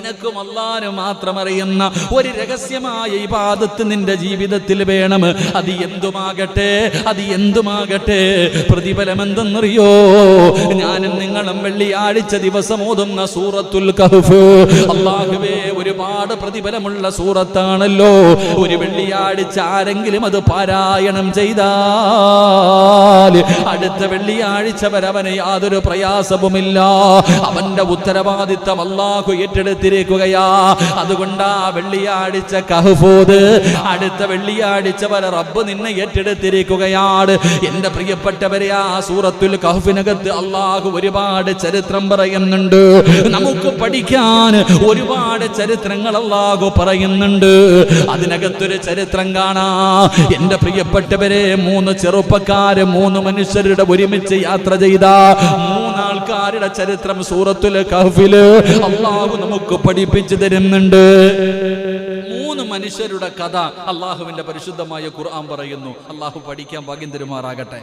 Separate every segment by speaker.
Speaker 1: നിനക്കും അല്ലാഹു മാത്രം അറിയുന്ന ഒരു രഹസ്യമായ ഇബാദത്ത് നിന്റെ ജീവിതത്തിൽ വേണം. അത് എന്തുമാകട്ടെ? അത് എന്തുമാകട്ടെ? പ്രതിഫലം എന്തെന്നറിയോ ഞാനും നിങ്ങളും വെള്ളിയാഴ്ച ദിവസം ഓതുന്ന സൂറത്തുൽ കഹ്ഫ്. അള്ളാഹുവേ ഒരുപാട് പ്രതിഫലമുള്ള സൂറത്താണല്ലോ. ഒരു വെള്ളിയാഴ്ച ആരെങ്കിലും അത് പാരായണം ചെയ്താൽ അടുത്ത വെള്ളിയാഴ്ച വരെ അവന് യാതൊരു പ്രയാസവുമില്ല. അവന്റെ ഉത്തരവാദിത്തം അള്ളാഹു ഏറ്റെടുത്തിരിക്കുകയാ. അതുകൊണ്ട് ആ വെള്ളിയാഴ്ച കഹ്ഫൂദ് അടുത്ത വെള്ളിയാഴ്ച വരെ റബ്ബ് നിന്നെ ഏറ്റെടുത്തിരിക്കുകയാണ്. എന്റെ പ്രിയപ്പെട്ടവരെ ആ സൂറത്തുൽ കഹ്ഫിനകത്ത് അള്ളാഹു ഒരുപാട് ചരിത്രം പറയുന്നുണ്ട്. നമുക്ക് പഠിക്കാൻ ഒരുപാട് ചരിത്രങ്ങൾ അള്ളാഹു പറയുന്നുണ്ട്. അതിനകത്തൊരു ചരിത്രം കാണാ. എന്റെ പ്രിയപ്പെട്ടവരെ മൂന്ന് ചെറുപ്പക്കാര് മൂന്ന് മനുഷ്യരുടെ ഒരുമിച്ച് യാത്ര ചെയ്ത മൂന്നാൾക്കാരുടെ ചരിത്രം സൂറത്തുൽ കഹ്ഫിൽ അള്ളാഹു നമുക്ക് പഠിപ്പിച്ചു തരുന്നുണ്ട്. മൂന്ന് മനുഷ്യരുടെ കഥ അള്ളാഹുവിന്റെ പരിശുദ്ധമായ ഖുർആൻ പറയുന്നു. അള്ളാഹു പഠിക്കാൻ ഭാഗ്യം തരുമാറാകട്ടെ.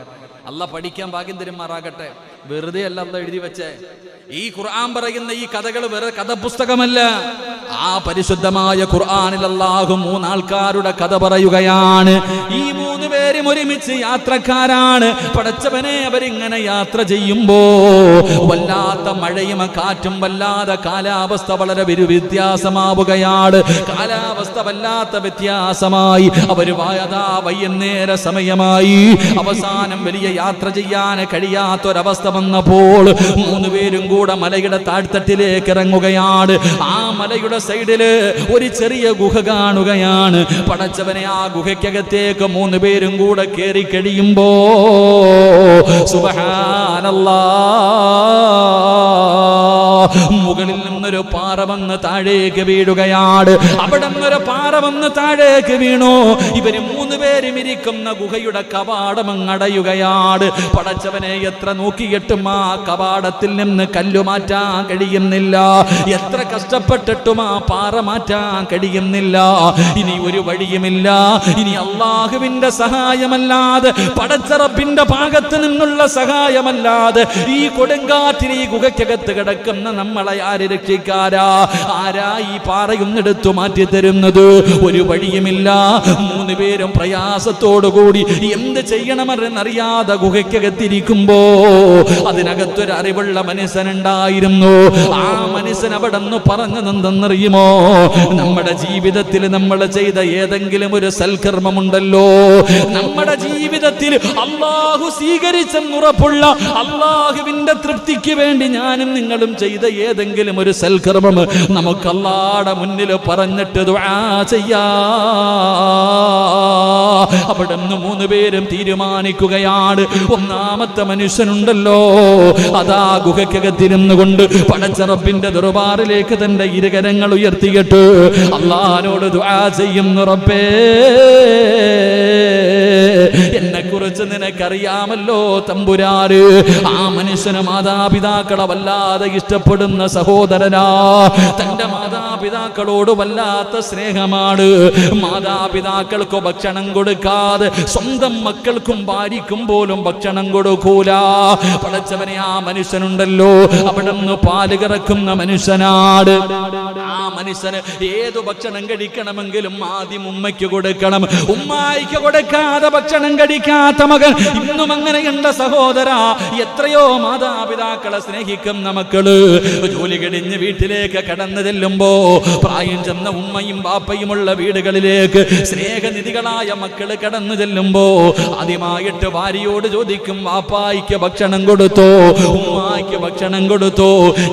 Speaker 1: അല്ല പഠിക്കാൻ ഭാഗ്യം തരുമാറാകട്ടെ. വെറുതെ അല്ല അല്ല എഴുതി വെച്ചേ. ഈ ഖുർആൻ പറയുന്ന ഈ കഥകൾ വെറുതെ കഥ പുസ്തകമല്ല ആ പരിശുദ്ധമായ ഖുർആനിൽ അള്ളാഹു മൂന്നാൾക്കാരുടെ കഥ പറയുകയാണ്. ഈ മൂന്ന് പേരും ഒരുമിച്ച് യാത്രക്കാരാണ്. പടച്ചവനെ അവരിങ്ങനെ യാത്ര ചെയ്യുമ്പോ വല്ലാത്ത മഴയും കാറ്റും വല്ലാതെ കാലാവസ്ഥ വളരെ ഒരു വ്യത്യാസമാവുകയാണ്. കാലാവസ്ഥ വല്ലാത്ത വ്യത്യാസമായി. അവർ വായതാ വൈകുന്നേര സമയമായി. അവസാനം വലിയ യാത്ര ചെയ്യാൻ കഴിയാത്തൊരവസ്ഥ വന്നപ്പോൾ മൂന്ന് പേരും കൂടെ മലയുടെ താഴ്ത്തട്ടിലേക്ക് ഇറങ്ങുകയാണ്. ആ മലയുടെ സൈഡിൽ ഒരു ചെറിയ ഗുഹ കാണുകയാണ്. പടച്ചവനെ ആ ഗുഹയ്ക്കകത്തേക്ക് മൂന്ന് പേരും കൂടെ കയറി കഴിയുമ്പോ സുബഹാനല്ലാ മുകളിൽ നിന്നൊരു പാറ വന്ന് താഴേക്ക് വീഴുകയാണ്. അവിടെ നിന്നൊരു പാറ വന്ന് താഴേക്ക് വീണു. ഇവർ മൂന്ന് പേരും ഇരിക്കുന്ന ഗുഹയുടെ കവാടമങ്ങടയുകയാണ് പടച്ചവനെ എത്ര നോക്കിയിട്ടും ആ കവാടത്തിൽ നിന്ന് കല്ലു മാറ്റാൻ കഴിയുന്നില്ല. എത്ര കഷ്ടപ്പെട്ടിട്ടും ആ പാറ മാറ്റാൻ കഴിയുന്നില്ല. ഇനി ഒരു വഴിയുമില്ല. ഇനി അള്ളാഹുവിന്റെ സഹായമല്ലാതെ പടച്ചറപ്പിന്റെ ഭാഗത്ത് നിന്നുള്ള സഹായമല്ലാതെ ഈ കൊടുങ്കാറ്റിന് ഈ ഗുഹയ്ക്കകത്ത് കിടക്കുന്ന നമ്മളെ ആര് രക്ഷിക്കാരാ ആരാ ഈ പാറയൊന്നെടുത്തു മാറ്റി തരുന്നത് ഒരു വഴിയുമില്ല. മൂന്ന് പേരും പ്രയാസത്തോടുകൂടി എന്ത് ചെയ്യണമെന്നറിയാതെ ഗുഹയ്ക്കകത്തിരിക്കുമ്പോ അതിനകത്തൊരു അറിവുള്ള മനുഷ്യനുണ്ടായിരുന്നു. ആ മനുഷ്യൻ അവിടെ നിന്ന് പറഞ്ഞതെന്തെന്നറിയുമോ? നമ്മുടെ ജീവിതത്തിൽ നമ്മൾ ചെയ്ത ഏതെങ്കിലും ഒരു സൽക്കർമ്മമുണ്ടല്ലോ. നമ്മുടെ ജീവിതത്തിൽ അള്ളാഹു സ്വീകരിച്ചെന്നുറപ്പുള്ള അള്ളാഹുവിന്റെ തൃപ്തിക്ക് വേണ്ടി ഞാനും നിങ്ങളും ചെയ്ത ഏതെങ്കിലും ഒരു സൽക്കർമ്മം നമുക്ക് അല്ലാടെ മുന്നിൽ പറഞ്ഞിട്ട് ദുആ ചെയ്യാ. അവിടെ നിന്ന് മൂന്ന് പേരും തീരുമാനിക്കുകയാണ്. ഒന്നാമത്തെ മനുഷ്യനുണ്ടല്ലോ. അതാ ഗുഹയ്ക്കകത്തിരുന്നു കൊണ്ട് പടച്ചറപ്പിന്റെ ദുർബാറിലേക്ക് തന്റെ ഇരുകരങ്ങൾ ഉയർത്തിയിട്ട് അള്ളഹാനോട് ദുആ ചെയ്യുന്നു റബ്ബേ. എന്നെ കുറിച്ച് നിനക്കറിയാമല്ലോ തമ്പുരാര് ആ മനുഷ്യന് മാതാപിതാക്കളെ വല്ലാതെ ഇഷ്ടപ്പെടുന്ന സഹോദരനാ. തന്റെ മാതാപിതാക്കളോട് വല്ലാത്ത സ്നേഹമാണ്. മാതാപിതാക്കൾക്ക് ഭക്ഷണം കൊടുക്കാതെ സ്വന്തം മക്കൾക്കും ഭാര്യയ്ക്കും പോലും ഭക്ഷണം കൊടുക്കൂല. പടച്ചവനെ ആ മനുഷ്യനുണ്ടല്ലോ. അവിടെ നിന്ന് പാൽ കറക്കുന്ന മനുഷ്യനാട് ആ മനുഷ്യന് ഏതു ഭക്ഷണം കഴിക്കണമെങ്കിലും ആദ്യം ഉമ്മയ്ക്ക് കൊടുക്കണം. ഉമ്മായിക്ക് കൊടുക്കാതെ ഭക്ഷണം കഴിക്കാത്ത മകൻ ഇന്നും അങ്ങനെയുണ്ട് സഹോദര. എത്രയോ മാതാപിതാക്കളെ സ്നേഹിക്കും മക്കൾ ജോലി കഴിഞ്ഞ് വീട്ടിലേക്ക് കടന്നു ചെല്ലുമ്പോ പ്രായം ചെന്ന ഉമ്മയും ബാപ്പയുമുള്ള വീടുകളിലേക്ക് സ്നേഹനിധികളായ മക്കൾ കടന്നു ചെല്ലുമ്പോ ആദ്യമായിട്ട് ഭാര്യയോട് ചോദിക്കും വാപ്പായിക്ക് ഭക്ഷണം കൊടുത്തോ? ഉമ്മായിക്ക് ഭക്ഷണം കൊടുത്തോ?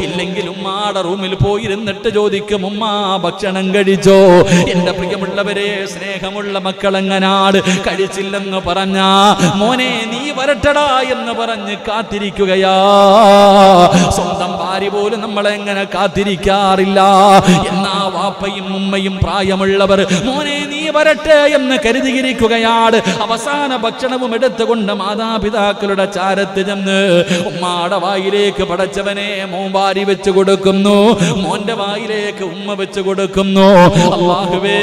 Speaker 1: ഇല്ലെങ്കിൽ ഉമ്മാടെ റൂമിൽ പോയിരുന്നിട്ട് ചോദിക്കും ഉമ്മ ഭക്ഷണം കഴിച്ചോ? എന്റെ പ്രിയമുള്ളവരെ സ്നേഹമുള്ള മക്കളെങ്ങനാട് കഴിച്ചില്ലെന്ന് പറഞ്ഞ മോനെ നീ വരട്ടടാ എന്ന് പറഞ്ഞ് കാത്തിരിക്കുകയാ. സ്വന്തം ഭാര്യ പോലും നമ്മളെങ്ങനെ കാത്തിരിക്കാറില്ല. എന്നാ വാപ്പയും ഉമ്മയും പ്രായമുള്ളവർ മോനെ വരട്ടെ എന്ന് കരുതിയിരിക്കുകയാണ്. അവസാന ഭക്ഷണവും എടുത്തുകൊണ്ട് മാതാപിതാക്കളുടെ ചാരത്ത് ചെന്ന് ഉമ്മാടെ വായിലേക്ക് പടച്ചവനെ മോൻ വാരി വെച്ച് കൊടുക്കുന്നു. മോന്റെ വായിലേക്ക് ഉമ്മ വെച്ചു കൊടുക്കുന്നു. അള്ളാഹുവേ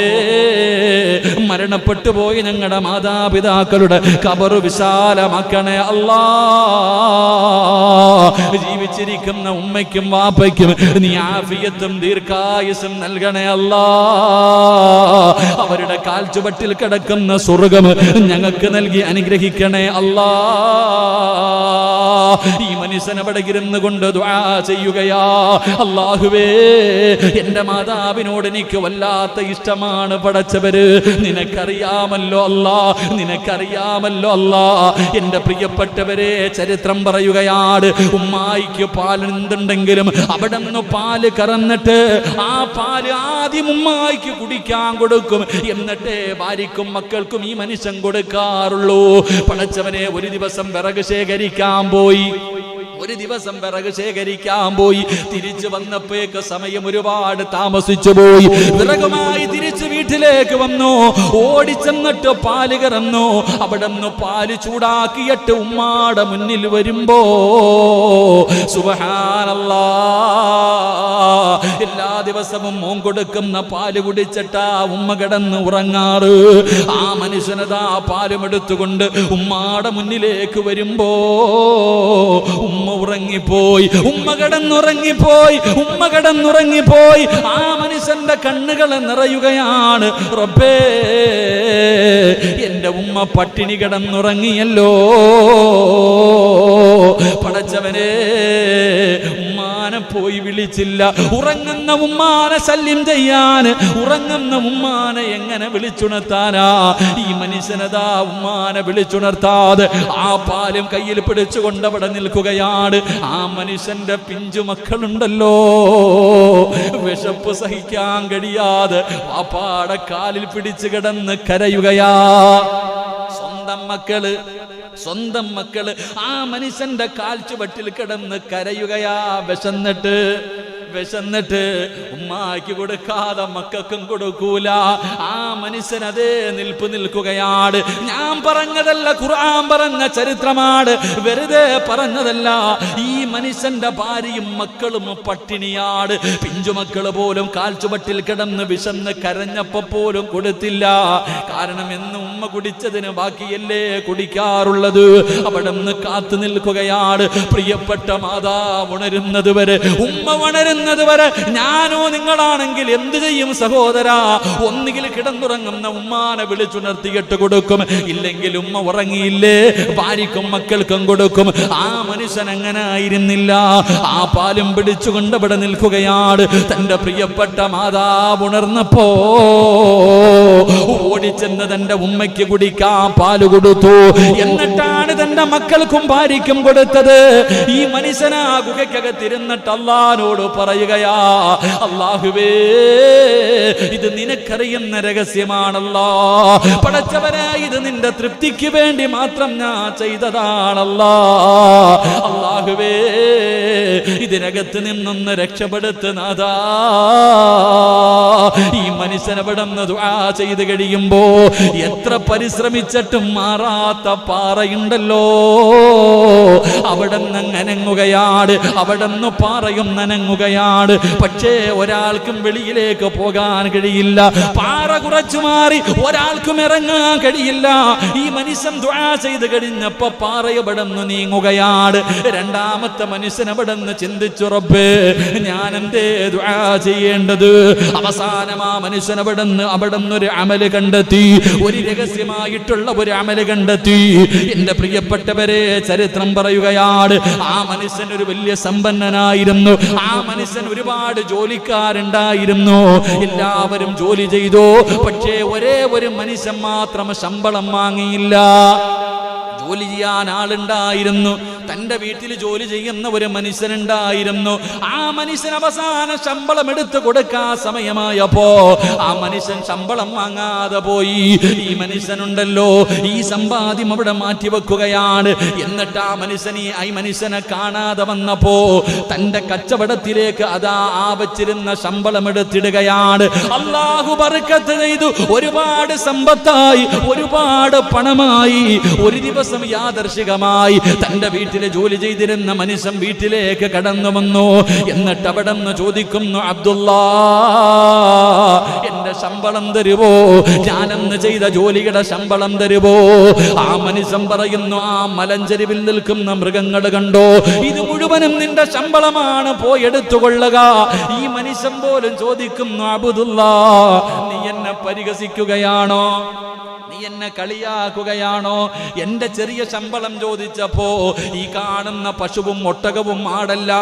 Speaker 1: മരണപ്പെട്ടു പോയി ഞങ്ങളുടെ മാതാപിതാക്കളുടെ കബറു വിശാലമാക്കണേ അല്ലാ. ജീവിച്ചിരിക്കുന്ന ഉമ്മയ്ക്കും വാപ്പയ്ക്കും നീ ആഫിയത്തും ദീർഘായുസും നൽകണേ അല്ലാ. അവരുടെ കാൽ ചുവട്ടിൽ കിടക്കുന്ന സ്വർഗം ഞങ്ങൾക്ക് നൽകി അനുഗ്രഹിക്കണേ അല്ലാ. ഈ മനുഷ്യൻ അവിടെ ഇരുന്ന് കൊണ്ട് ചെയ്യുകയാ. അല്ലാഹുവേ എന്റെ മാതാവിനോട് എനിക്ക് വല്ലാത്ത ഇഷ്ടമാണ് പടച്ചവര്. നിനക്കറിയാമല്ലോ അല്ലാ നിനക്കറിയാമല്ലോ അല്ലാ. എന്റെ പ്രിയപ്പെട്ടവരെ ചരിത്രം പറയുകയാണ് ഉമ്മായിക്ക് പാൽ എന്തുണ്ടെങ്കിലും അവിടെ നിന്ന് പാൽ കറന്നിട്ട് ആ പാൽ ആദ്യം ഉമ്മായിക്ക് കുടിക്കാൻ കൊടുക്കും. എന്നിട്ടേ ഭാര്യക്കും മക്കൾക്കും ഈ മനുഷ്യൻ കൊടുക്കാറുള്ളൂ. പടച്ചവനെ ഒരു ദിവസം വിറക് ശേഖരിക്കാൻ പോയി. ഒരു ദിവസം വിറക് ശേഖരിക്കാൻ പോയി. തിരിച്ചു വന്നപ്പോഴേക്ക് സമയം ഒരുപാട് താമസിച്ചു പോയി. വിറകുമായി തിരിച്ചു വീട്ടിലേക്ക് വന്നു. ഓടിച്ചെന്നിട്ട് പാൽ കറന്നു. അവിടെ നിന്ന് പാൽ ചൂടാക്കിയിട്ട് ഉമ്മാടെ മുന്നിൽ വരുമ്പോ സുബഹാനല്ല എല്ലാ ദിവസവും മോൻ കൊടുക്കുന്ന പാൽ കുടിച്ചിട്ടാ ഉമ്മ കിടന്ന് ഉറങ്ങാറ്. ആ മനുഷ്യനതാ പാലും എടുത്തുകൊണ്ട് ഉമ്മാടെ മുന്നിലേക്ക് വരുമ്പോ ഉമ്മ ഉറങ്ങിപ്പോയി. ഉമ്മ കിടന്നുറങ്ങിപ്പോയി. ഉമ്മ കിടന്നുറങ്ങിപ്പോയി. ആ മനുഷ്യന്റെ കണ്ണുകൾ നിറയുകയാണ്. റബ്ബേ എന്റെ ഉമ്മ പട്ടിണി കിടന്നുറങ്ങിയല്ലോ. പടച്ചവനെ പോയി വിളിച്ചില്ല. ഉറങ്ങുന്ന ഉമ്മാനെ ശല്യം ചെയ്യാൻ ഉറങ്ങുന്ന ഉമ്മാനെ എങ്ങനെ വിളിച്ചുണർത്താനാ? ഈ മനുഷ്യനതാ ഉമ്മാനെ വിളിച്ചുണർത്താതെ ആ പാലും കയ്യിൽ പിടിച്ചുകൊണ്ട് അവിടെ നിൽക്കുകയാണ്. ആ മനുഷ്യന്റെ പിഞ്ചു മക്കളുണ്ടല്ലോ. വിശപ്പ് സഹിക്കാൻ കഴിയാതെ ആ കാലിൽ പിടിച്ചു കിടന്ന് കരയുകയാ. സ്വന്തം മക്കൾ സ്വന്തം മക്കൾ ആ മനുഷ്യന്റെ കാൽച്ചുവട്ടിൽ കിടന്ന് കരയുകയാ വിശന്നിട്ട്. വിശന്നിട്ട് ഉമ്മാക്ക് കൊടുക്കാതെ മക്കൾക്കും കൊടുക്കൂല. ആ മനുഷ്യൻ അതേ നിൽപ്പ് നിൽക്കുകയാണ്. ഞാൻ പറഞ്ഞതല്ല ഖുർആൻ പറഞ്ഞ ചരിത്രമാണ്. വെറുതെ പറഞ്ഞതല്ല ഈ മനുഷ്യന്റെ ഭാര്യയും മക്കളും പട്ടിണിയാണ്. പിഞ്ചുമക്കൾ പോലും കാൽച്ചുപട്ടിൽ കിടന്ന് വിശന്ന് കരഞ്ഞപ്പോ പോലും കൊടുത്തില്ല. കാരണം എന്ന് ഉമ്മ കുടിച്ചതിന് ബാക്കിയല്ലേ കുടിക്കാറുള്ളത്? അവിടെ നിന്ന് കാത്തു നിൽക്കുകയാണ്. പ്രിയപ്പെട്ട മാതാവ് ഉണരുന്നത് വരെ ഉമ്മ ഉണരുന്നത് വരെ ഞാനോ നിങ്ങളാണെങ്കിൽ എന്ത് ചെയ്യും സഹോദര? ഒന്നുകിൽ കിടന്നുറങ്ങുന്ന ഉമ്മാനെ വിളിച്ചുണർത്തിയിട്ട് കൊടുക്കും ഇല്ലെങ്കിൽ ഉമ്മ ഉറങ്ങിയില്ലേ? ഭാര്യക്കും മക്കൾക്കും കൊടുക്കും. ആ മനുഷ്യൻ അങ്ങനെ ആയിരുന്നില്ല. ആ പാലും പിടിച്ചുകൊണ്ട് ഇവിടെ നിൽക്കുകയാണ്. തന്റെ പ്രിയപ്പെട്ട മാതാവ് ഉണർന്നപ്പോ ഓടിച്ചെന്ന് തന്റെ ഉമ്മയ്ക്ക് കുടിക്കാൻ പാൽ കൊടുത്തു. എന്നിട്ടാണ് തന്റെ മക്കൾക്കും ഭാര്യയ്ക്കും കൊടുത്തത്. ഈ മനുഷ്യനാ ഗുഹയ്ക്കകത്തിരുന്നിട്ട് അള്ളഹാനോട് പറയുകയാ അള്ളാഹുവേ ഇത് നിനക്കറിയുന്ന രഹസ്യമാണല്ലോ. പടച്ചവനെ ഇത് നിന്റെ തൃപ്തിക്ക് വേണ്ടി മാത്രം ഞാൻ ചെയ്തതാണല്ലോ. അള്ളാഹുവേ ഇതിനകത്ത് നിന്നൊന്ന് രക്ഷപ്പെടുത്തുന്നതാ ഈ മനുഷ്യനവിടെ ദുആ ചെയ്ത് കഴിയുമ്പോ എത്ര പരിശ്രമിച്ചിട്ടും മാറാത്ത പാറയുണ്ടല്ലോ. അവിടെ നിന്ന് നനങ്ങുകയാണ് അവിടെ നിന്ന് പാറയും നനങ്ങുകയാണ് പക്ഷേ ഒരാൾക്കും വെളിയിലേക്ക് പോകാൻ കഴിയില്ല. പാറ കുറച്ചു മാറി ഒരാൾക്കും ഇറങ്ങാൻ കഴിയില്ല. ഈ മനുഷ്യൻ ദ്വാ ചെയ്ത് കഴിഞ്ഞപ്പോ പാറ നിന്ന് നീങ്ങുകയാണ് രണ്ടാമത്തെ മനുഷ്യൻ അവിടെ നിന്ന് ചിന്തിച്ചു റബ്ബേ ഞാൻ എന്തേ ദ്വാ ചെയ്യേണ്ടത്? അവസാനം ആ മനുഷ്യൻ അവിടെ നിന്ന് അവിടെ നിന്നൊരു അമൽ കണ്ടെത്തി. ഒരു രഹസ്യമായിട്ടുള്ള ഒരു അമൽ കണ്ടെത്തി. എന്റെ പ്രിയപ്പെട്ടവരെ ചരിത്രം പറയുകയാണ് ആ മനുഷ്യൻ ഒരു വലിയ സമ്പന്നനായിരുന്നു. ആ മനുഷ്യൻ ഒരുപാട് ജോലിക്കാരുണ്ടായിരുന്നു. എല്ലാവരും ജോലി ചെയ്തു. പക്ഷേ ഒരേ ഒരു മനുഷ്യൻ മാത്രം ശമ്പളം വാങ്ങിയില്ല. ജോലി ചെയ്യാൻ ആളുണ്ടായിരുന്നു. തന്റെ വീട്ടിൽ ജോലി ചെയ്യുന്ന ഒരു മനുഷ്യനുണ്ടായിരുന്നു. ആ മനുഷ്യൻ അവസാന ശമ്പളം എടുത്തു കൊടുക്കാൻ സമയമായപ്പോ ആ മനുഷ്യൻ ശമ്പളം വാങ്ങാതെ പോയി. ഈ മനുഷ്യനുണ്ടല്ലോ ഈ സമ്പാദ്യം അവിടെ മാറ്റി വെക്കുകയാണ്. എന്നിട്ട് ആ മനുഷ്യൻ ഈ ഈ മനുഷ്യനെ കാണാതെ വന്നപ്പോ തന്റെ കച്ചവടത്തിലേക്ക് അതാ ആ വച്ചിരുന്ന ശമ്പളം എടുത്തിടുകയാണ്. അള്ളാഹു പറക്കത്ത് ചെയ്തു. ഒരുപാട് സമ്പത്തായി ഒരുപാട് പണമായി ഒരു ദിവസം യാദർശികമായി തന്റെ വീട്ടിലെ ജോലി ചെയ്തിരുന്ന മനുഷ്യൻ വീട്ടിലേക്ക് കടന്നു വന്നു. എന്നിട്ട് അവിടെ നിന്ന് ചോദിക്കുന്നു അബ്ദുള്ള എന്റെ ശമ്പളം തരുവോ? ഞാനെന്ന് ചെയ്ത ജോലിയുടെ ശമ്പളം തരുവോ? ആ മനുഷ്യൻ പറയുന്നു ആ മലഞ്ചെരിവിൽ നിൽക്കുന്ന മൃഗങ്ങൾ കണ്ടോ? ഇത് മുഴുവനും നിന്റെ ശമ്പളമാണ്. പോയി എടുത്തുകൊള്ളുക. ഈ മനുഷ്യൻ പോലും ചോദിക്കുന്നു അബുദുള്ള നീ എന്നെ പരിഹസിക്കുകയാണോ? എന്നെ കളിയാക്കുകയാണോ? എന്റെ ചെറിയ ശമ്പളം ചോദിച്ചപ്പോ ഈ കാണുന്ന പശുവും ഒട്ടകവും ആടല്ല.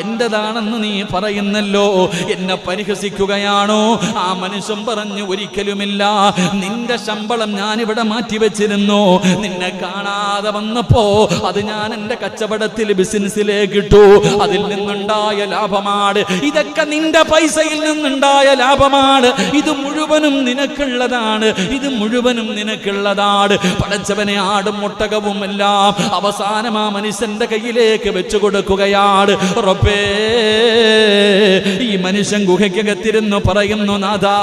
Speaker 1: എന്റേതാണെന്ന് നീ പറയുന്നല്ലോ. എന്നെ പരിഹസിക്കുകയാണോ? ആ മനുഷ്യൻ പറഞ്ഞു ഒരിക്കലുമില്ല. നിന്റെ ശമ്പളം ഞാനിവിടെ മാറ്റിവെച്ചിരുന്നു. മാറ്റി വെച്ചിരുന്നു നിന്നെ കാണാതെ വന്നപ്പോ അത് ഞാൻ എന്റെ കച്ചവടത്തിൽ ബിസിനസ്സിലേക്ക് ഇട്ടു. അതിൽ നിന്നുണ്ടായ ലാഭമാണ്. ഇതൊക്കെ നിന്റെ പൈസയിൽ നിന്നുണ്ടായ ലാഭമാണ്. ഇത് മുഴുവനും നിനക്കുള്ളതാണ്. ഇത് മുഴുവനും നിനക്കുള്ളതാണ് പടച്ചവനെ ആടും മുട്ടകവും എല്ലാം അവസാനം ആ മനുഷ്യന്റെ കയ്യിലേക്ക് വെച്ചു കൊടുക്കുകയാണ്. റബ്ബേ ഈ മനുഷ്യൻ ഗുഹയ്ക്കകത്തിരുന്നു പറയുന്നു നാഥാ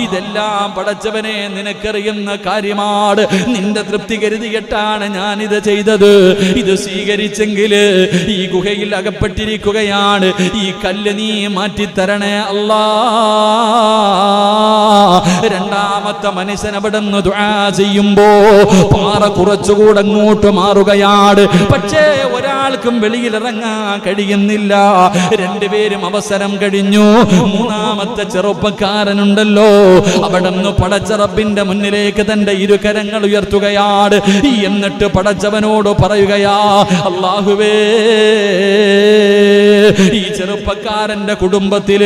Speaker 1: ഇതെല്ലാം പടച്ചവനെ നിനക്കറിയുന്ന കാര്യമാണ്. നിന്റെ തൃപ്തി കരുതിയിട്ടാണ് ഞാൻ ഇത് ചെയ്തത്. ഇത് സ്വീകരിച്ചെങ്കിൽ ഈ ഗുഹയിൽ അകപ്പെട്ടിരിക്കുകയാണ്. ഈ കല്ല് നീ മാറ്റിത്തരണേ അല്ലാ. രണ്ടാമത്തെ മനുഷ്യൻ അവിടെ നിന്ന് ദുആ ചെയ്യുമ്പോ പാറ കുറച്ചുകൂടെ അങ്ങോട്ട് മാറുകയാണ്. പക്ഷേ ഒരാൾക്കും വെളിയിൽ ഇറങ്ങാൻ കഴിയുന്നില്ല. രണ്ടുപേരും അവസരം കഴിഞ്ഞു. മൂന്നാമത്തെ ചെറുപ്പക്കാരനുണ്ടല്ലോ. അവിടെ നിന്ന് പടച്ചറബിന്റെ മുന്നിലേക്ക് തന്റെ ഇരുകരങ്ങൾ ഉയർത്തുകയാണ്. എന്നിട്ട് പടച്ചവനോട് പറയുകയാ അള്ളാഹുവേ ഈ ചെറുപ്പക്കാരന്റെ കുടുംബത്തിൽ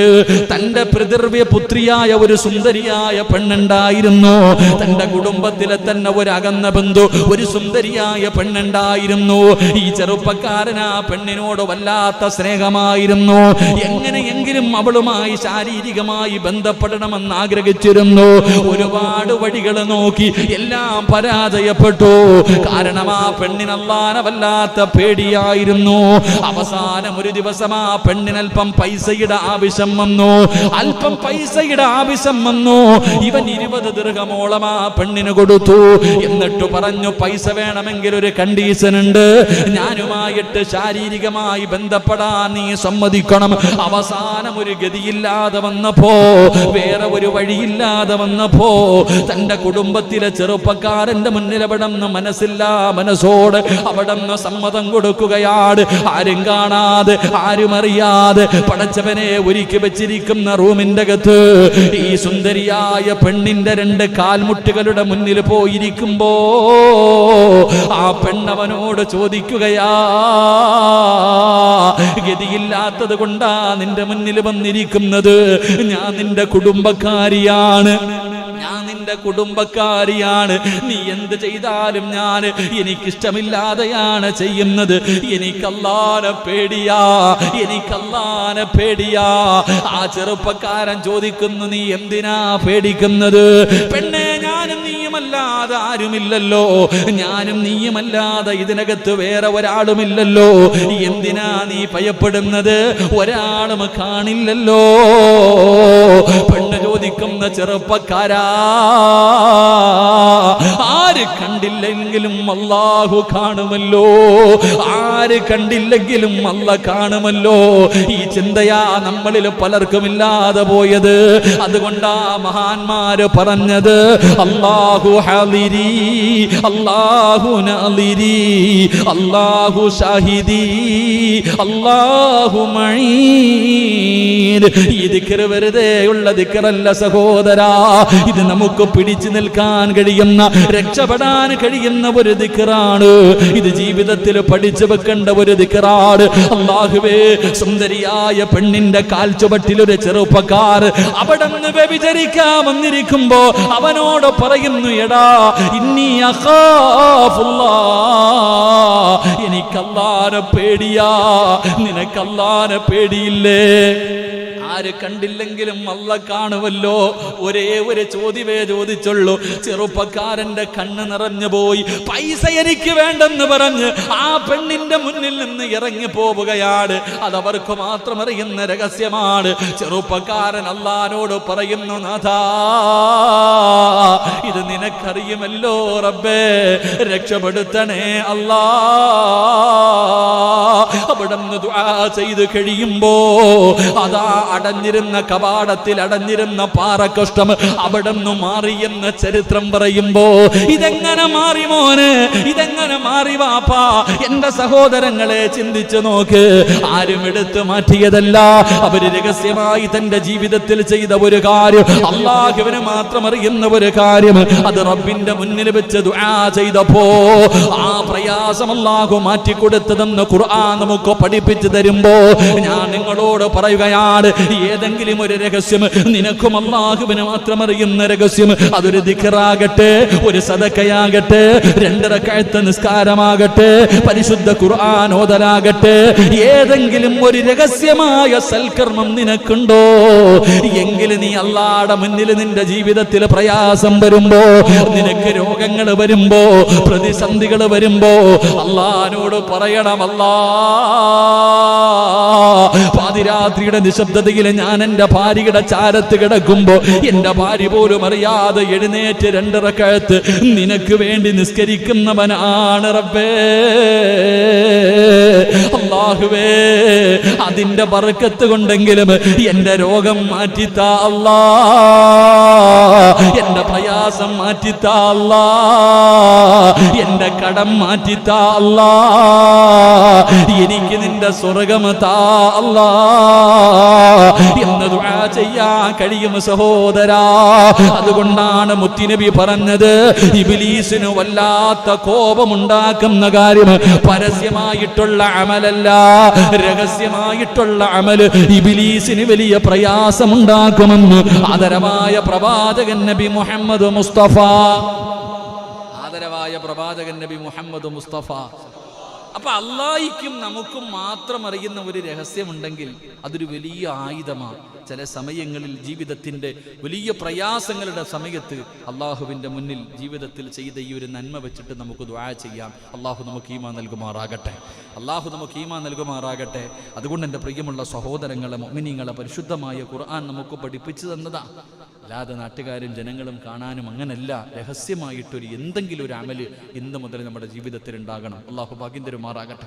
Speaker 1: തന്റെ പ്രതിർവ്യ പുത്രിയായ ഒരു സുന്ദരിയായ പെണ്ണുണ്ടായിരുന്നു. തന്റെ കുടുംബത്തിലെ തന്നെ ഒരു അകന്ന ബന്ധു ഒരു സുന്ദരിയായ പെണ്ണുണ്ടായിരുന്നു. ഈ ചെറുപ്പക്കാരൻ ആ പെണ്ണിനോട് വല്ലാത്ത സ്നേഹമായിരുന്നു. എങ്ങനെയെങ്കിലും അവളുമായി ശാരീരികമായി ബന്ധപ്പെടണമെന്ന് ആഗ്രഹിച്ചിരുന്നു. ഒരുപാട് വഴികൾ നോക്കി എല്ലാം പരാജയപ്പെട്ടു. കാരണം ആ പെണ്ണിനല്ലാന വല്ലാത്ത പേടിയായിരുന്നു. അവസാനം ഒരു ദിവസം ആ പെണ്ണിനൽപ്പം പൈസയുടെ ആവശ്യം വന്നു. അല്പം പൈസയുടെ ആവശ്യം വന്നു. ഇവൻ ഇരുപത് ദീർഘമോളം ആ പെണ്ണിന് കൊടുത്തു. എന്നിട്ട് പറഞ്ഞു പൈസ വേണമെങ്കിൽ ഒരു കണ്ടീഷൻ ഉണ്ട് ഞാനുമായിട്ട് ശാരീരികമായി ബന്ധപ്പെടാൻ നീ സമ്മതിക്കണം. അവസാനം ഒരു ഗതിയില്ലാതെ വന്നപ്പോ വേറെ ഒരു വഴിയില്ലാതെ വന്നപ്പോ തന്റെ കുടുംബത്തിലെ ചെറുപ്പക്കാരന്റെ നിന്ന് മനസ്സില്ല മനസ്സോട് അവിടെ നിന്ന് സമ്മതം കൊടുക്കുകയാണ്. ആരും കാണാതെ ആരും അറിയാതെ പടച്ചവനെ ഒരുക്കി വെച്ചിരിക്കുന്ന റൂമിന്റെ അകത്ത് ഈ സുന്ദരിയായ പെണ്ണിന്റെ രണ്ട് കാൽമുട്ടുകളുടെ മുന്നിൽ പോയിരിക്കുമ്പോ ആ പെണ്ണവനോട് ചോദിക്കുകയാ ഗതിയില്ലാത്തത് കൊണ്ടാ നിന്റെ മുന്നിൽ വന്നിരിക്കുന്നത്? ഞാൻ നിന്റെ കുടുംബക്കാരിയാണ്. നിന്റെ കുടുംബക്കാരിയാണ്. നീ എന്ത് ചെയ്താലും ഞാൻ എനിക്കിഷ്ടമില്ലാതെയാണ് ചെയ്യുന്നത്. എനിക്കല്ലാനെ പേടിയാ. എനിക്കല്ലാനെ പേടിയാ. ആ ചെറുപ്പക്കാരൻ ചോദിക്കുന്നു നീ എന്തിനാ പേടിക്കുന്നത്? പെണ്ണെ ഞാനും നീയുമല്ലാതെ ആരുമില്ലല്ലോ. ഞാനും നീയുമല്ലാതെ ഇതിനകത്ത് വേറെ ഒരാളുമില്ലല്ലോ. എന്തിനാ നീ ഭയപ്പെടുന്നത്? ഒരാളും കാണില്ലല്ലോ. പെണ്ണ് ചോദിക്കുന്ന ചെറുപ്പക്കാരാ. ആര് കണ്ടില്ലെങ്കിലും അള്ളാഹു കാണുമല്ലോ. ആര് കണ്ടില്ലെങ്കിലും അല്ല കാണുമല്ലോ. ഈ ചിന്തയാ നമ്മളിൽ പലർക്കും ഇല്ലാതെ പോയത്. അതുകൊണ്ടാ മഹാന്മാര് പറഞ്ഞത് അള്ളാഹു ഹാലിരി അള്ളാഹു നാലിരി അള്ളാഹു ഷാഹിദി അള്ളാഹു മഴീ ഈ ദിക്ർ വെറുതെ ഉള്ള ദിക്റല്ല സഹോദരാ. ഇത് നമുക്ക് പിടിച്ചു നിൽക്കാൻ കഴിയുന്ന രക്ഷപ്പെടാൻ കഴിയുന്ന ഒരു ദിക്കറാണ്. ഇത് ജീവിതത്തിൽ പഠിച്ചു വെക്കേണ്ട ഒരു ദിക്കറാണ്. അള്ളാഹുവേ സുന്ദരിയായ പെണ്ണിന്റെ കാൽച്ചുവട്ടിൽ ഒരു ചെറുപ്പക്കാർ അവിടെ നിന്ന് വ്യഭിചരിക്കാൻ വന്നിരിക്കുമ്പോ അവനോട് പറയുന്നു എടാ ഇന്നി എനിക്കല്ലാനെ പേടിയാ നിനക്കല്ലാനെ പേടിയില്ലേ? ആര് കണ്ടില്ലെങ്കിലും അല്ല കാണുമല്ലോ. ഒരേ ഒരു ചോദ്യമേ ചോദിച്ചുള്ളൂ. ചെറുപ്പക്കാരന്റെ കണ്ണ് നിറഞ്ഞു പോയി. പൈസ എനിക്ക് വേണ്ടെന്ന് പറഞ്ഞ് ആ പെണ്ണിന്റെ മുന്നിൽ നിന്ന് ഇറങ്ങി പോവുകയാണ്. അതവർക്ക് മാത്രം അറിയുന്ന രഹസ്യമാണ്. ചെറുപ്പക്കാരൻ അല്ലാനോട് പറയുന്നു നാഥാ ഇത് നിനക്കറിയുമല്ലോ റബ്ബേ. രക്ഷപ്പെടുത്തണേ അല്ലാ. അവിടുന്ന് ദുആ ചെയ്ത് കഴിയുമ്പോ അതാ അടഞ്ഞിരുന്ന കവാടത്തിൽ അടഞ്ഞിരുന്ന പാറക്കഷ്ടം അവിടുന്ന് മാറിയെന്ന ചരിത്രം പറയുമ്പോ ഇതെങ്ങനെ മാറി മോന്? ഇതെങ്ങനെ മാറി വാപ്പാ? എന്റെ സഹോദരങ്ങളെ ചിന്തിച്ചു നോക്ക്. ആരും എടുത്തു മാറ്റിയതല്ല. അവർ രഹസ്യമായി തന്റെ ജീവിതത്തിൽ ചെയ്ത ഒരു കാര്യം. അള്ളാഹുവിന് മാത്രം അറിയുന്ന ഒരു കാര്യം. അത് റബ്ബിന്റെ മുന്നിൽ വെച്ച് ദുആ ചെയ്തപ്പോ ആ പ്രയാസം അള്ളാഹു മാറ്റിക്കൊടുത്തതെന്ന് ഖുർആൻ നമുക്ക് പഠിപ്പിച്ചു തരുമ്പോ ഞാൻ നിങ്ങളോട് പറയുകയാണ് ഏതെങ്കിലും ഒരു രഹസ്യം നിനക്കും അള്ളാഹുവിന് മാത്രം അറിയുന്ന രഹസ്യം അതൊരു ദിഖറാകട്ടെ ഒരു സദക്കയാകട്ടെ രണ്ടര കഴുത്ത നിസ്കാരമാകട്ടെ പരിശുദ്ധ ഖുർആൻ ഏതെങ്കിലും ഒരു രഹസ്യമായ സൽക്കർമ്മം നിനക്കുണ്ടോ? എങ്കിൽ നീ അള്ളാടെ മുന്നിൽ നിന്റെ ജീവിതത്തിൽ പ്രയാസം വരുമ്പോ നിനക്ക് രോഗങ്ങൾ വരുമ്പോ പ്രതിസന്ധികൾ വരുമ്പോ അള്ളഹാനോട് പറയണമല്ലാ 啊。പാതിരാത്രിയുടെ നിശബ്ദതയിൽ ഞാൻ എന്റെ ഭാര്യയുടെ ചാരത്ത് കിടക്കുമ്പോ എന്റെ ഭാര്യ പോലും അറിയാതെ എഴുന്നേറ്റ് രണ്ടിറക്കഴുത്ത് നിനക്ക് വേണ്ടി നിസ്കരിക്കുന്നവനാണ് റബ്ബേ. അള്ളാഹുവേ അതിന്റെ ബർക്കത്ത് കൊണ്ടെങ്കിലും എന്റെ രോഗം മാറ്റിത്താ അല്ലാ. എന്റെ പ്രയാസം മാറ്റിത്താ അല്ലാ. എന്റെ കടം മാറ്റിത്താ അല്ലാ. എനിക്ക് നിന്റെ സ്വർഗം താ അല്ലാ. എന്ന് ദുആ ചെയ്യാൻ കഴിയും സഹോദരാ. അതുകൊണ്ടാണ് മുത്തിനബി പറഞ്ഞത് ഇബിലീസിന് വല്ലാത്ത കോപമുണ്ടാക്കുന്ന കാര്യം. പരസ്യമായിട്ടുള്ള അമലല്ല രഹസ്യമായിട്ടുള്ള അമൽ ഇബിലീസിന് വലിയ പ്രയാസമുണ്ടാക്കുമെന്ന് ആദരവായ പ്രവാചകൻ നബി മുഹമ്മദ് മുസ്തഫ ആദരവായ പ്രവാചകൻ നബി മുഹമ്മദ് മുസ്തഫ അപ്പൊ അള്ളായിക്കും നമുക്കും മാത്രം അറിയുന്ന ഒരു രഹസ്യമുണ്ടെങ്കിൽ അതൊരു വലിയ ആയുധമാണ് ചില സമയങ്ങളിൽ ജീവിതത്തിന്റെ വലിയ പ്രയാസങ്ങളുടെ സമയത്ത് അള്ളാഹുവിന്റെ മുന്നിൽ ജീവിതത്തിൽ ചെയ്ത ഈ ഒരു നന്മ വെച്ചിട്ട് നമുക്ക് ദ്വാ ചെയ്യാം. അള്ളാഹു നമുക്ക് ഈമാ നൽകുമാറാകട്ടെ. അള്ളാഹു നമുക്ക് ഈമാ നൽകുമാറാകട്ടെ. അതുകൊണ്ട് എന്റെ പ്രിയമുള്ള സഹോദരങ്ങളെ മൊമിനിങ്ങളെ പരിശുദ്ധമായ ഖുർആൻ നമുക്ക് പഠിപ്പിച്ചു തന്നതാ. അല്ലാതെ നാട്ടുകാരും ജനങ്ങളും കാണാനും അങ്ങനല്ല. രഹസ്യമായിട്ടൊരു എന്തെങ്കിലും ഒരു അമൽ ഇന്ന് മുതൽ നമ്മുടെ ജീവിതത്തിൽ ഉണ്ടാകണം അള്ളാഹു ഭാഗ്യം തരുമാറാകട്ടെ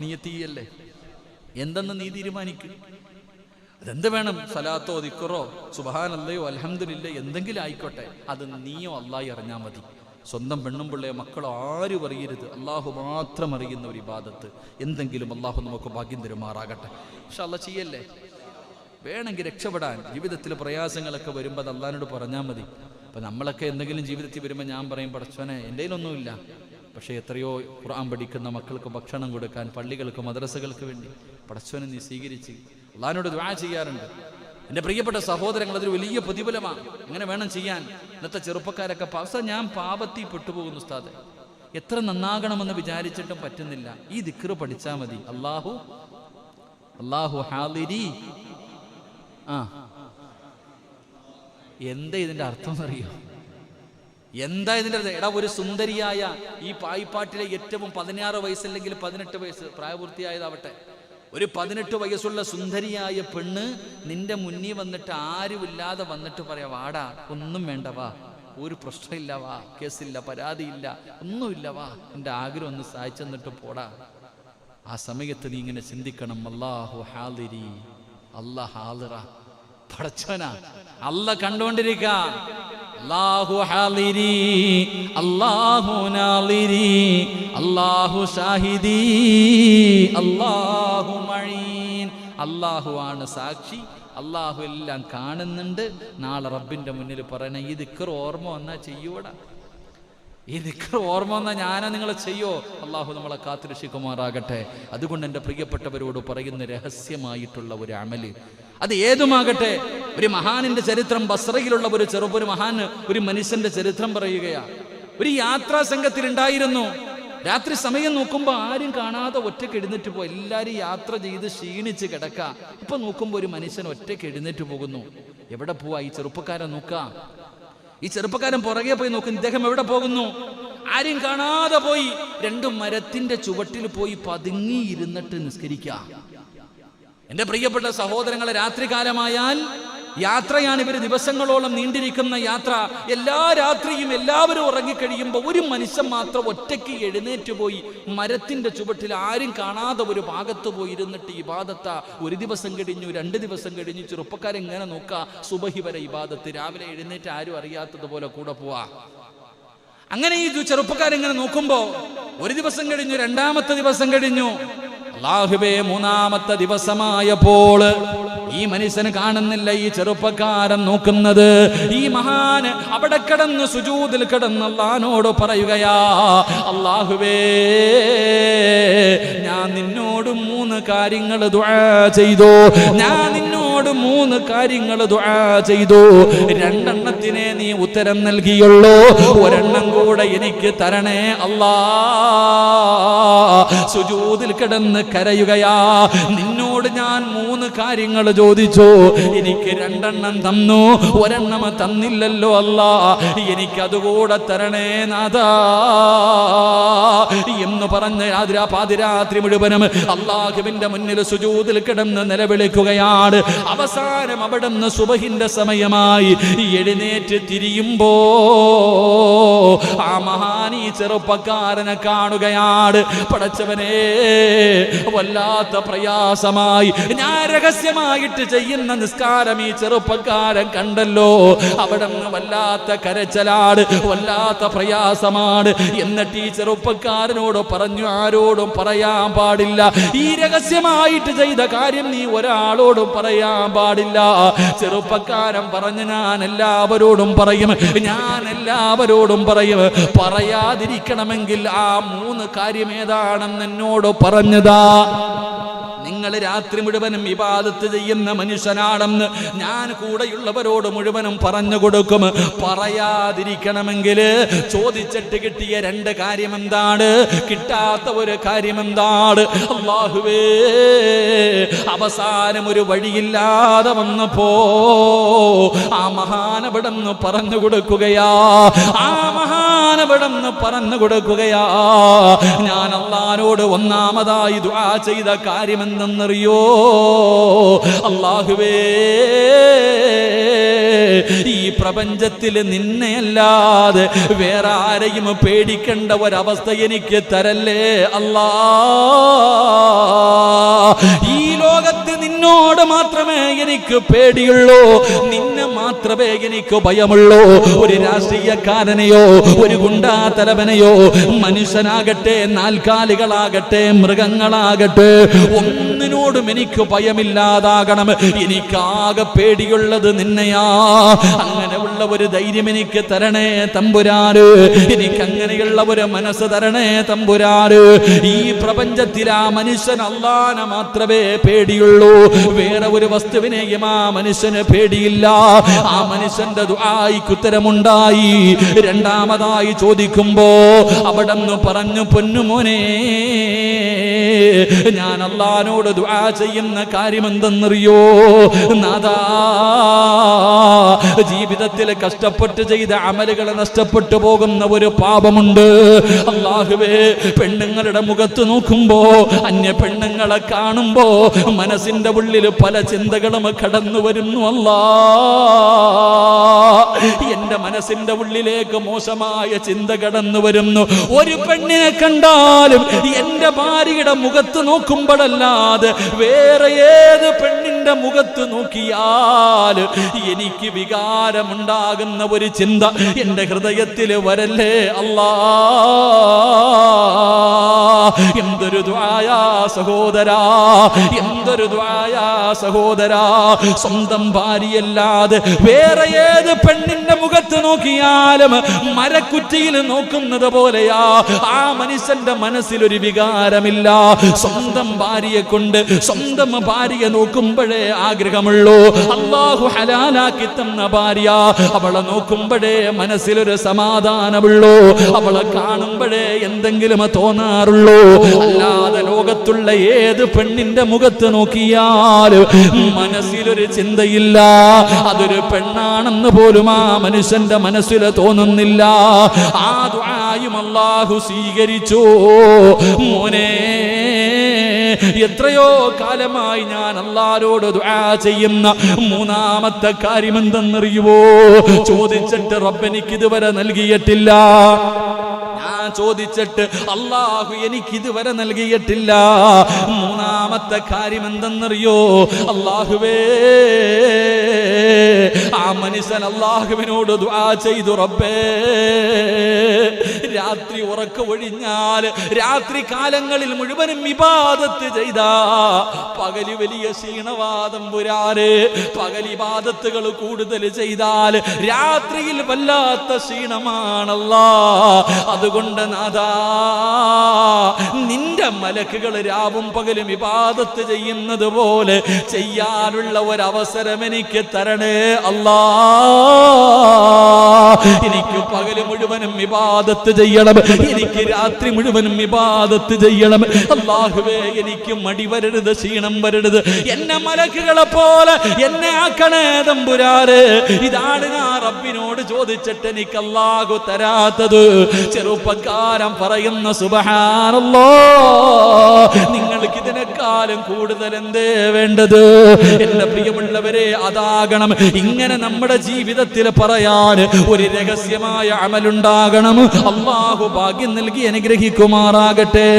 Speaker 1: നീ എത്തിയല്ലേ എന്തെന്ന് നീ തീരുമാനിക്കും? അതെന്ത് വേണം? സലാത്തോ ദിക്കുറോ സുബഹാനല്ലയോ അലഹമില്ല എന്തെങ്കിലും ആയിക്കോട്ടെ. അത് നീയോ അള്ളാഹി അറിഞ്ഞാൽ മതി. സ്വന്തം പെണ്ണും പിള്ളയോ മക്കളോ ആരും അറിയരുത്. അള്ളാഹു മാത്രം അറിയുന്ന ഒരു ഇബാദത്ത്. എന്തെങ്കിലും അള്ളാഹു നമുക്ക് ഭാഗ്യം തരുമാറാകട്ടെ. പക്ഷെ അല്ല ചെയ്യല്ലേ? വേണമെങ്കിൽ രക്ഷപ്പെടാൻ ജീവിതത്തിൽ പ്രയാസങ്ങളൊക്കെ വരുമ്പോൾ അത് അള്ളഹാനോട് പറഞ്ഞാൽ മതി. അപ്പം നമ്മളൊക്കെ എന്തെങ്കിലും ജീവിതത്തിൽ വരുമ്പോൾ ഞാൻ പറയും പടച്ചോനെ എന്റെ കയ്യിലൊന്നുമില്ല പക്ഷേ എത്രയോ ഖുർആൻ പഠിക്കുന്ന മക്കൾക്ക് ഭക്ഷണം കൊടുക്കാൻ പള്ളികൾക്ക് മദ്രസകൾക്ക് വേണ്ടി പടച്ചോനെ നീ സ്വീകരിച്ച് അള്ളഹാനോട് ദ്വാ ചെയ്യാറുണ്ട്. എന്റെ പ്രിയപ്പെട്ട സഹോദരങ്ങൾ അതൊരു വലിയ പ്രതിഫലമാണ്. എങ്ങനെ വേണം ചെയ്യാൻ? ഇന്നത്തെ ചെറുപ്പക്കാരൊക്കെ പാസ ഞാൻ പാപത്തിൽ പെട്ടുപോകുന്നു ഉസ്താദ്. എത്ര നന്നാകണമെന്ന് വിചാരിച്ചിട്ടും പറ്റുന്നില്ല. ഈ ദിക്റ് പഠിച്ചാൽ മതി. അള്ളാഹു അള്ളാഹു ഹാലിരി ആ. എന്താ ഇതിന്റെ അർത്ഥം എന്നറിയോ? എന്താ ഇതിന്റെ? എടാ ഒരു സുന്ദരിയായ ഈ പായിപ്പാട്ടിലെ ഏറ്റവും പതിനാറ് വയസ്സല്ലെങ്കിൽ പതിനെട്ട് വയസ്സ് പ്രായപൂർത്തിയായതാവട്ടെ. ഒരു പതിനെട്ട് വയസ്സുള്ള സുന്ദരിയായ പെണ്ണ് നിന്റെ മുന്നിൽ വന്നിട്ട് ആരുമില്ലാതെ വന്നിട്ട് പറയാ വാടാ ഒന്നും വേണ്ട വാ. ഒരു പ്രശ്നമില്ല വാ. കേസില്ല പരാതിയില്ല ഒന്നുമില്ല വാ. എന്റെ ആഗ്രഹം ഒന്ന് സഹായിച്ചു തന്നിട്ട് പോടാ. ആ സമയത്ത് നീ ഇങ്ങനെ ചിന്തിക്കണം അല്ലാഹു ഹാലിരി അല്ല ഹാലിറ പടച്ചോന അല്ല കണ്ടുകൊണ്ടിരിക്ക. അല്ലാഹു ഹാലിരി അല്ലാഹു നാളിരി അല്ലാഹു ഷാഹിദി അല്ലാഹു മഴീൻ. അള്ളാഹുവാണ് സാക്ഷി അള്ളാഹു എല്ലാം കാണുന്നുണ്ട്. നാളെ റബ്ബിന്റെ മുന്നിൽ പറയണേ ഈ ദിക്കർ ഓർമ്മ വന്നാ ചെയ്യൂടാ ഈ ദിക്കർ ഓർമ്മ വന്നാൽ ഞാനാ നിങ്ങളെ ചെയ്യോ? അള്ളാഹു നമ്മളെ കാത്തിരക്ഷിക്കുമാറാകട്ടെ. അതുകൊണ്ട് എന്റെ പ്രിയപ്പെട്ടവരോട് പറയുന്ന രഹസ്യമായിട്ടുള്ള ഒരു അമൽ. അത് ഏതുമാകട്ടെ? ഒരു മഹാനിന്റെ ചരിത്രം ബസ്രയിലുള്ള ഒരു ചെറുപ്പ് ഒരു മഹാൻ ഒരു മനുഷ്യന്റെ ചരിത്രം പറയുകയാ. ഒരു യാത്രാ സംഘത്തിൽ ഉണ്ടായിരുന്നു. രാത്രി സമയം നോക്കുമ്പോൾ ആരും കാണാതെ ഒറ്റയ്ക്ക് എഴുന്നേറ്റ് പോകും എല്ലാവരും യാത്ര ചെയ്ത് ക്ഷീണിച്ച് കിടക്കുക ഇപ്പൊ നോക്കുമ്പോൾ ഒരു മനുഷ്യൻ ഒറ്റയ്ക്ക് എഴുന്നേറ്റ് പോകുന്നു. എവിടെ പോവാ ഈ ചെറുപ്പക്കാരൻ നോക്കാം? ഈ ചെറുപ്പക്കാരൻ പുറകെ പോയി നോക്കും ഇദ്ദേഹം എവിടെ പോകുന്നു? ആരും കാണാതെ പോയി. രണ്ടു മരത്തിന്റെ ചുവട്ടിൽ പോയി പതുങ്ങിയിരുന്നിട്ട് നിസ്കരിക്കുക നിസ്കരിക്കാം. എന്റെ പ്രിയപ്പെട്ട സഹോദരങ്ങളെ രാത്രികാലമായാൽ യാത്രയാണ് ഇവർ ദിവസങ്ങളോളം നീണ്ടിരിക്കുന്ന യാത്ര. എല്ലാ രാത്രിയും എല്ലാവരും ഉറങ്ങിക്കഴിയുമ്പോൾ ഒരു മനുഷ്യൻ മാത്രം ഒറ്റയ്ക്ക് എഴുന്നേറ്റ് പോയി മരത്തിന്റെ ചുവട്ടിൽ ആരും കാണാതെ ഒരു ഭാഗത്ത് പോയി ഇരുന്നിട്ട് ഇബാദത്ത. ഒരു ദിവസം കഴിഞ്ഞു രണ്ട് ദിവസം കഴിഞ്ഞു. ചെറുപ്പക്കാരെങ്ങനെ നോക്കുക സുബഹി വരെ ഇബാദത്ത്. രാവിലെ എഴുന്നേറ്റ് ആരും അറിയാത്തതുപോലെ കൂടെ പോവാ. അങ്ങനെ ഈ ചെറുപ്പക്കാരെങ്ങനെ നോക്കുമ്പോൾ ഒരു ദിവസം കഴിഞ്ഞു രണ്ടാമത്തെ ദിവസം കഴിഞ്ഞു. അള്ളാഹുബേ മൂന്നാമത്തെ ദിവസമായപ്പോൾ ഈ മനുഷ്യന് കാണുന്നില്ല ഈ ചെറുപ്പക്കാരൻ നോക്കുന്നത്. ഈ മഹാന് അവിടെ കിടന്ന് സുജൂതിൽ കിടന്ന് അള്ളഹാനോട് പറയുകയാ അള്ളാഹുബേ ഞാൻ നിന്നോട് മൂന്ന് കാര്യങ്ങൾ ചെയ്തു. ഞാൻ നിന്നോട് മൂന്ന് കാര്യങ്ങൾ ദുആ ചെയ്തു. രണ്ടെണ്ണത്തിനെ നീ ഉത്തരം നൽകിയുള്ളൂ. ഒരെണ്ണം കൂടെ എനിക്ക് തരണേ അല്ലാ. സുജൂതിൽ കിടന്ന് കരയുകയാ. നിന്നോട് ഞാൻ മൂന്ന് കാര്യങ്ങൾ ചോദിച്ചു. എനിക്ക് രണ്ടെണ്ണം തന്നു. ഒരെണ്ണം തന്നില്ലല്ലോ അല്ല. എനിക്ക് അതുകൂടെ തരണേ നാഥ. എന്ന് പറഞ്ഞ് രാത്രി പാതിരാത്രി മുഴുവനും അള്ളാഹുവിന്റെ മുന്നിൽ സുജൂതിൽ കിടന്ന് നിലവിളിക്കുകയാണ്. അവസാനം അവിടെ അവിടുന്ന് സുബഹിന്റെ സമയമായി എഴുന്നേറ്റ് തിരിയുമ്പോ ആ മഹാനീ ചെറുപ്പക്കാരനെ കാണുകയാണ്. പടച്ചവനെ വല്ലാത്ത പ്രയാസമായി. ഞാൻ രഹസ്യമായിട്ട് ചെയ്യുന്ന നിസ്കാരം ഈ ചെറുപ്പക്കാരൻ കണ്ടല്ലോ. അവിടെ വല്ലാത്ത കരച്ചലാണ് വല്ലാത്ത പ്രയാസമാണ്. എന്നിട്ട് ഈ ചെറുപ്പക്കാരനോട് പറഞ്ഞു ആരോടും പറയാൻ പാടില്ല. ഈ രഹസ്യമായിട്ട് ചെയ്ത കാര്യം നീ ഒരാളോടും പറയാൻ പാടില്ല. ചെറുപ്പക്കാരൻ പറഞ്ഞു ഞാൻ എല്ലാവരോടും പറയും ഞാൻ എല്ലാവരോടും പറയും പറയാതിരിക്കണമെങ്കിൽ ആ മൂന്ന് കാര്യം ഏതാണെന്ന് എന്നോട് പറഞ്ഞതാ. നിങ്ങൾ രാത്രി മുഴുവനും വിവാദത്ത് ചെയ്യുന്ന മനുഷ്യനാണെന്ന് ഞാൻ കൂടെയുള്ളവരോട് മുഴുവനും പറഞ്ഞു കൊടുക്കും. പറയാതിരിക്കണമെങ്കിൽ ചോദിച്ചിട്ട് കിട്ടിയ രണ്ട് കാര്യം എന്താണ് കിട്ടാത്ത ഒരു കാര്യം എന്താണ് അള്ളാഹുവേ അവസാനം ഒരു വഴിയില്ലാതെ വന്നപ്പോ ആ മഹാനപടം പറഞ്ഞു കൊടുക്കുകയാ. ആ മഹാനപടം പറഞ്ഞു കൊടുക്കുകയാ. ഞാൻ അള്ളാനോട് ഒന്നാമതായി ദുആ ചെയ്ത കാര്യം എന്തെന്നറിയോ അള്ളാഹുവേ ഈ പ്രപഞ്ചത്തിൽ നിന്നെയല്ലാതെ വേറെ ആരെയും പേടിക്കേണ്ട ഒരവസ്ഥ എനിക്ക് തരല്ലേ? അല്ലാ ഈ ലോകത്ത് നിന്നോട് മാത്രമേ എനിക്ക് പേടിയുള്ളൂ. നിന്നെ മാത്രമേ എനിക്ക് ഭയമുള്ളൂ. ഒരു രാഷ്ട്രീയക്കാരനെയോ ഒരു ഗുണ്ടാ തലവനെയോ മനുഷ്യനാകട്ടെ നാൽക്കാലികളാകട്ടെ മൃഗങ്ങളാകട്ടെ ഒന്നിനോടും എനിക്ക് ഭയമില്ലാതാകണം. എനിക്കാകെ പേടിയുള്ളത് നിന്നെയാ. അങ്ങനെയുള്ള ഒരു ധൈര്യം എനിക്ക് തരണേ തമ്പുരാര് എനിക്ക് അങ്ങനെയുള്ള ഒരു മനസ്സ് തരണേ തമ്പുരാര് ഈ പ്രപഞ്ചത്തിൽ ആ മനുഷ്യൻ അള്ളാനെ മാത്രമേ പേടിയുള്ളൂ. വേറെ ഒരു വസ്തുവിനെയും ആ മനുഷ്യന് പേടിയില്ല. ആ മനുഷ്യന്റെ ദുആയിക്ക് ഉത്തരമുണ്ടായി. രണ്ടാമതായി ചോദിക്കുമ്പോ അവിടെ നിന്ന് പറഞ്ഞു പൊന്നുമോനെ ഞാൻ അള്ളഹാനോട് ദുആ ചെയ്യുന്ന കാര്യം എന്തെന്നറിയോ നാദാ ജീവിതത്തിൽ കഷ്ടപ്പെട്ട് ചെയ്ത അമലുകളെ നഷ്ടപ്പെട്ടു പോകുന്ന ഒരു പാപമുണ്ട്. അള്ളാഹുവേ പെണ്ണുങ്ങളുടെ മുഖത്ത് നോക്കുമ്പോ അന്യ പെണ്ണുങ്ങളെ കാണുമ്പോ മനസ്സിന്റെ ഉള്ളിൽ പല ചിന്തകളും കടന്നു വരുന്നു അല്ലാ. എന്റെ മനസ്സിന്റെ ഉള്ളിലേക്ക് മോശമായ ചിന്ത കടന്നു വരുന്നു. ഒരു പെണ്ണിനെ കണ്ടാലും എന്റെ ഭാര്യയുടെ മുഖത്ത് നോക്കുമ്പോഴല്ലാതെ വേറെ ഏത് പെണ്ണിന്റെ മുഖത്ത് നോക്കിയാൽ എനിക്ക് വികാരമുണ്ടാകുന്ന ഒരു ചിന്ത എന്റെ ഹൃദയത്തിൽ വരല്ലേ അല്ലാ. എന്തൊരു ദ്വായാ സഹോദരാ എന്തൊരു ദ്വായാ സഹോദരാ. സ്വന്തം ഭാര്യയല്ലാതെ വേറെ ഏത് പെണ്ണിന്റെ മുഖത്ത് നോക്കിയാലും മരക്കുറ്റിയിൽ നോക്കുന്നത് പോലെയാ. ആ മനുഷ്യന്റെ മനസ്സിൽ ഒരു വികാരമില്ല. സ്വന്തം ഭാര്യയെ കൊണ്ട് സ്വന്തം ഭാര്യയെ നോക്കുമ്പോഴേ ആഗ്രഹമുള്ളൂ. അള്ളാഹു ഹലാലാക്കി തന്ന ഭാര്യ അവളെ നോക്കുമ്പോഴേ മനസ്സിലൊരു സമാധാനമുള്ളൂ. അവളെ കാണുമ്പോഴേ എന്തെങ്കിലും തോന്നാറുള്ളൂ. അല്ലാതെ ലോകത്തുള്ള ഏത് പെണ്ണിന്റെ മുഖത്ത് നോക്കിയാലും മനസ്സിലൊരു ചിന്തയില്ല. അതൊരു പെണ്ണാണെന്ന് പോലും ആ മനുഷ്യന്റെ മനസ്സിൽ തോന്നുന്നില്ല. ആ ദുആയും അല്ലാഹു സ്വീകരിച്ചു. മോനെ എത്രയോ കാലമായി ഞാൻ ദുആ ചെയ്യുന്ന മൂന്നാമത്തെ കാര്യം എന്തെന്നറിയുവോ? ചോദിച്ചിട്ട് റബ്ബെനിക്ക് ഇതുവരെ നൽകിയിട്ടില്ല. ഞാൻ ചോദിച്ചിട്ട് അള്ളാഹു എനിക്ക് ഇതുവരെ നൽകിയിട്ടില്ല. മൂന്നാമത്തെ കാര്യം എന്തെന്നറിയോ? അള്ളാഹുവേ ആ മനുഷ്യൻ അള്ളാഹുവിനോട് ചെയ്തു റബ്ബേ. രാത്രി ഉറക്ക ഒഴിഞ്ഞാൽ രാത്രി കാലങ്ങളിൽ മുഴുവനും വിവാദത്ത് ചെയ്ത. പകൽ വലിയ ക്ഷീണവാദം പുരാറ് പകലിവാദത്തുകൾ കൂടുതൽ ചെയ്താൽ രാത്രിയിൽ വല്ലാത്ത ക്ഷീണമാണല്ല. അതുകൊണ്ട് നാഥാ നിന്റെ മലക്കുകൾ രാവും പകലും വിവാദത്ത് ചെയ്യുന്നത് പോലെ ചെയ്യാനുള്ള ഒരവസരം എനിക്ക് തരണേ അല്ലാ. আল্লাহ എനിക്ക് പകൽ മുഴുവനും വിവാദത്ത് ചെയ്യണം. എനിക്ക് രാത്രി മുഴുവനും വിവാദത്ത് ചെയ്യണം. അള്ളാഹുവേ എനിക്ക് മടി വരരുത് ക്ഷീണം വരരുത്. എന്നെ മലക്കുകളെ പോലെ എന്നെ ആക്കണേ തമ്പുരാര് ഇതാണ് ഞാൻ റബ്ബിനോട് ചോദിച്ചിട്ട് എനിക്ക് അള്ളാഹു തരാത്തത്. ചെറുപ്പക്കാരൻ പറയുന്ന സുബഹാനല്ലോ. നിങ്ങൾക്ക് ഇതിനെക്കാളും കൂടുതൽ എന്തേ വേണ്ടത്? എന്റെ പ്രിയമുള്ളവരെ അതാകണം. ഇങ്ങനെ നമ്മുടെ ജീവിതത്തിൽ പറയാൻ ഒരു രഹസ്യമായ അമലുണ്ടാകണം. അള്ളാഹു ഭാഗ്യം നൽകി അനുഗ്രഹിക്കുമാറാകട്ടെ.